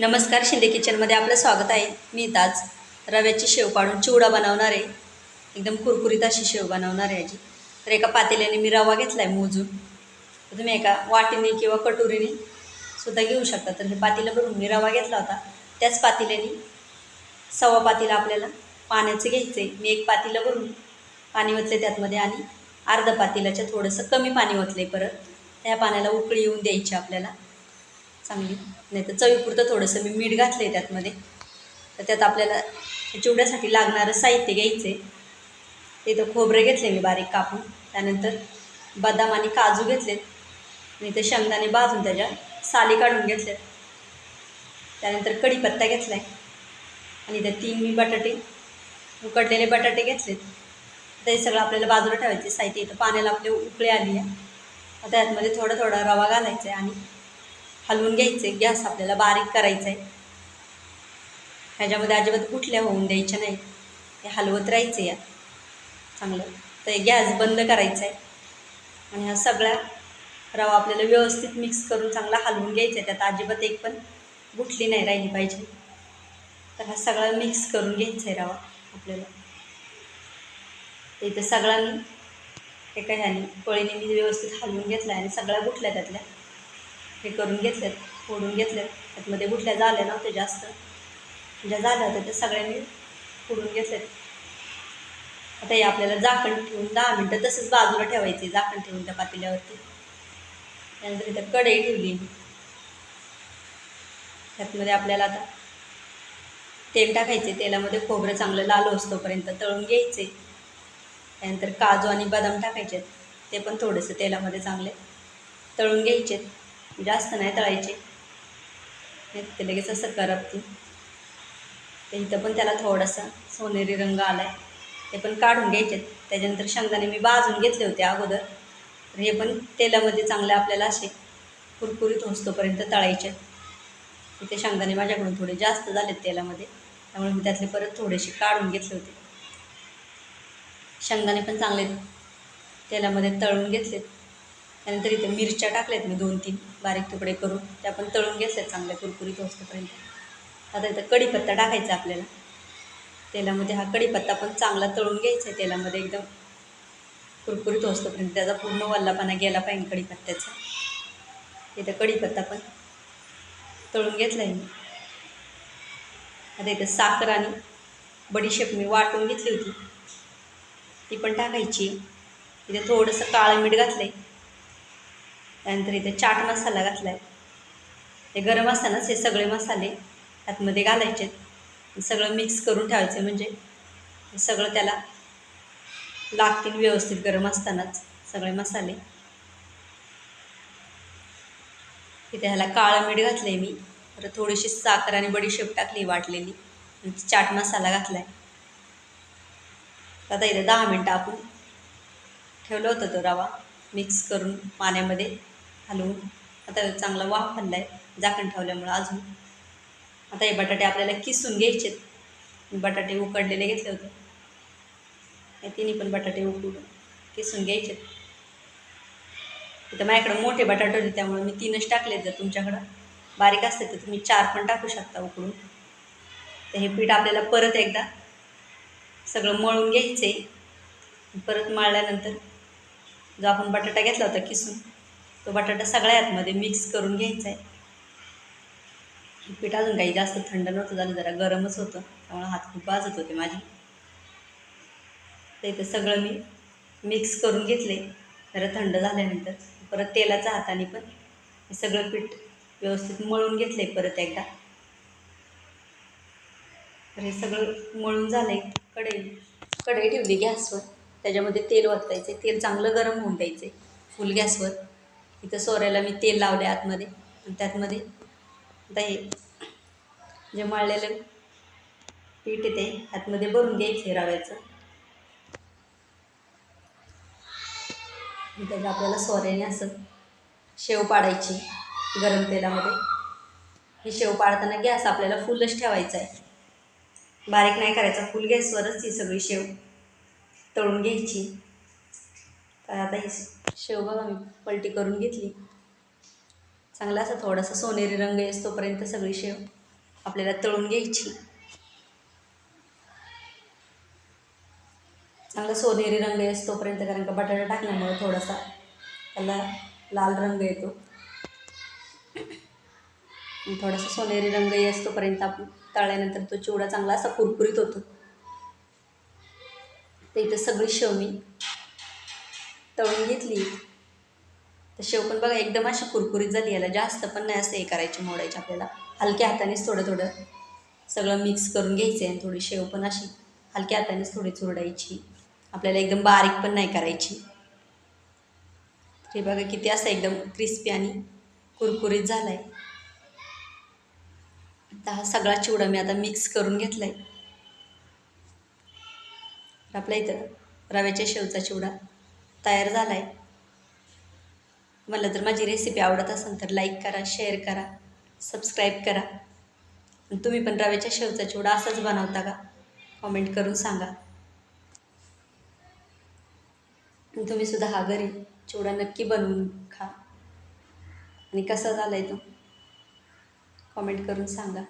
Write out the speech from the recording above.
नमस्कार शिंदे किचनमध्ये आपलं स्वागत आहे. मी ताज रव्याची शेव पाडून चिवडा बनवणार आहे. एकदम कुरकुरीत अशी शेव बनवणार आहे याची तर एका पातेल्याने मी रवा घेतला आहे मोजून तुम्ही एका वाटीने किंवा कटोरीने सुद्धा घेऊ शकता. तर हे पातेलं भरून मी रवा घेतला होता. त्याच पातेल्याने सव्वा पातेलं आपल्याला पाण्याचं घ्यायचं आहे मी एक पातेलं भरून पाणी ओतले त्यातमध्ये आणि अर्धा पातेल्याच्या थोडंसं कमी पाणी ओतलं आहे परत. त्या पाण्याला उकळी येऊन द्यायची आपल्याला. चांगली. नाही तर चवीपुरतं थोडंसं मी मीठ घातलं आहे त्यातमध्ये. तर त्यात आपल्याला चिवड्यासाठी लागणारं साहित्य घ्यायचं आहे तिथं खोबरं घेतले मी बारीक कापून. त्यानंतर बदाम आणि काजू घेतलेत. आणि ते शेंगदाणे भाजून त्याच्या साली काढून घेतल्यात त्यानंतर कढीपत्ता घेतला आहे आणि त्या तीन मी बटाटे उकडलेले बटाटे घेतलेत. ते सगळं आपल्याला बाजूला ठेवायचे साहित्य इथं पाण्याला आपले उकळे आली आहे. त्यातमध्ये थोडा थोडा रवा घालायचा आहे आणि हलवून घ्यायचं आहे गॅस आपल्याला बारीक करायचा आहे ह्याच्यामध्ये अजिबात कुठल्या होऊन द्यायच्या नाही. हे हलवत राहायचं या. चांगलं. तर गॅस बंद करायचा आहे आणि हा सगळा रवा आपल्याला व्यवस्थित मिक्स करून चांगला हलवून घ्यायचा आहे त्यात अजिबात एक पण गुठली नाही राहिली पाहिजे. तर हा सगळा मिक्स करून घ्यायचा आहे रवा आपल्याला. इथं सगळ्यांनी एका ह्याने पळीने मी व्यवस्थित हलवून घेतला आणि सगळ्या गुठल्या त्यातल्या. हे करून घेतल्यात फोडून घेतल्यात त्यातमध्ये गुठल्या झाल्या नव्हत्या जास्त. ज्या झाल्या होत्या त्या सगळ्यांनी फोडून घेतल्यात आता हे आपल्याला झाकण ठेवून दहा मिनटं तसंच बाजूला ठेवायचे झाकण ठेवून त्या पातेल्यावरती. त्यानंतर इथं कढई ठेवली. त्यातमध्ये आपल्याला आता तेल टाकायचे. तेलामध्ये खोबरं चांगलं लाल असतोपर्यंत तळून घ्यायचे. त्यानंतर काजू आणि बदाम टाकायचे ते पण थोडेसे तेलामध्ये चांगले तळून घ्यायचे जास्त नाही तळायचे. नाही ते लगेच असं करपतील ते. इथं पण त्याला थोडासा सोनेरी रंग आला आहे ते पण काढून घ्यायचे त्याच्यानंतर शेंगदाणे मी भाजून घेतले होते अगोदर. तर हे पण तेलामध्ये चांगले आपल्याला असे कुरकुरीत होस्तोपर्यंत तळायचे इथे शेंगदाणे माझ्याकडून थोडे जास्त झालेत तेलामध्ये. त्यामुळे मी त्यातले परत थोडेसे काढून घेतले होते. शेंगदाणे पण चांगले तेलामध्ये तळून घेतलेत. त्यानंतर इथे मिरच्या टाकल्यात मी दोन तीन बारीक तुकडे करून. त्या पण तळून घेतल्यात चांगल्या कुरकुरीत वस्तूपर्यंत आता इथं कढीपत्ता टाकायचा आपल्याला. तेलामध्ये हा कढीपत्ता पण चांगला तळून घ्यायचा आहे तेलामध्ये एकदम कुरकुरीत होस्तोपर्यंत. त्याचा पूर्ण वल्लापणा गेला पाहिजे कढीपत्त्याचा इथं कढीपत्ता पण तळून घेतला आहे मी. आता इथं साखर आणि बडीशेप मी वाटून घेतली होती. ती पण टाकायची. इथे थोडंसं काळं मीठ घातलं आहे त्यानंतर इथे चाट मसाला घातला आहे ते गरम असतानाच हे सगळे मसाले आतमध्ये घालायचे. सगळं मिक्स करून ठेवायचं म्हणजे सगळं त्याला लागतील व्यवस्थित गरम असतानाच सगळे मसाले. इथे ह्याला काळं मीठ घातलं आहे मी. परत थोडीशी साखर आणि बडीशेप टाकली वाटलेली. चाट मसाला घातला आहे आता इथे दहा मिनटं आपण ठेवलं होतं तो रवा. मिक्स करून पाण्यामध्ये हलवून आता चांगला वाफ हल्ला आहे झाकण ठेवल्यामुळं अजून. आता हे बटाटे आपल्याला किसून घ्यायचेत. बटाटे उकडलेले घेतले होते. तिने तिन्ही पण बटाटे उकडून किसून घ्यायचेत. इथं माझ्याकडं मोठे बटाटे होते त्यामुळे मी तीनच टाकले जर तुमच्याकडं. बारीक असते तर तुम्ही चार पण टाकू शकता उकडून. तर हे पीठ आपल्याला परत एकदा सगळं मळून घ्यायचं आहे परत मळल्यानंतर जो आपण बटाटा घेतला होता किसून तो बटाटा सगळ्या आतमध्ये मिक्स करून घ्यायचा आहे पीठ अजून काही जास्त थंड नव्हतं झालं जरा गरमच होतं. त्यामुळे हात खूप वाजत होते माझे. तर इथं सगळं मी मिक्स करून घेतले. जरा थंड झाल्यानंतर परत तेलाच्या हाताने पण हे सगळं पीठ व्यवस्थित मळून घेतलं आहे परत एकदा. तर हे सगळं मळून झालं आहे कढई कढई ठेवली गॅसवर. त्याच्यामध्ये तेल ओतायचे तेल चांगलं गरम होऊन द्यायचे फुल गॅसवर. इथं सोऱ्याला मी तेल लावले आतमध्ये. आणि त्यातमध्ये आता हे जे मळलेलं पीठ येते आतमध्ये भरून घ्यायचे रव्याचं. त्याचं आपल्याला सोऱ्याने असं शेव पाडायची गरम तेलामध्ये. हे शेव पाडताना गॅस आपल्याला फुलच ठेवायचा आहे. बारीक नाही करायचा फुल गॅसवरच ही सगळी शेव तळून घ्यायची. तर आता ही शेव बघा मी पलटी करून घेतली. चांगला असा थोडासा सोनेरी रंग येस तोपर्यंत सगळी शेव आपल्याला तळून घ्यायची. चांगला सोनेरी रंग येस तोपर्यंत कारण का बटाटा टाकल्यामुळे थोडासा त्याला लाल रंग येतो. थोडासा सोनेरी रंग येस तोपर्यंत आपण तळल्यानंतर तो चिवडा चांगला असा कुरकुरीत होतो. तर इथं सगळी शेव मी तळून घेतली. तर शेव पण बघा एकदम अशी कुरकुरीत झाली. याला जास्त पण नाही असं हे करायची मोडायची आपल्याला. हलक्या हातानेच थोडं थोडं सगळं मिक्स करून घ्यायचं आहे आणि थोडी शेव पण अशी हलक्या हातानेच थोडी चुरडायची. आपल्याला एकदम बारीक पण नाही करायची. हे बघा किती असं एकदम क्रिस्पी आणि कुरकुरीत झाला आहे आता हा सगळा चिवडा मी आता मिक्स करून घेतला आहे आपल्या इथं रव्याच्या शेवचा चिवडा तयार झाला आहे मला जर माझी रेसिपी आवडत असेल तर लाईक करा शेअर करा सबस्क्राईब करा. तुम्ही पण रव्याच्या शेवचा चिवडा असाच बनवता का? कॉमेंट करून सांगा. तुम्ही सुद्धा हा घरी चिवडा नक्की बनवून खा. आणि कसा झाला आहे तो? कॉमेंट करून सांगा.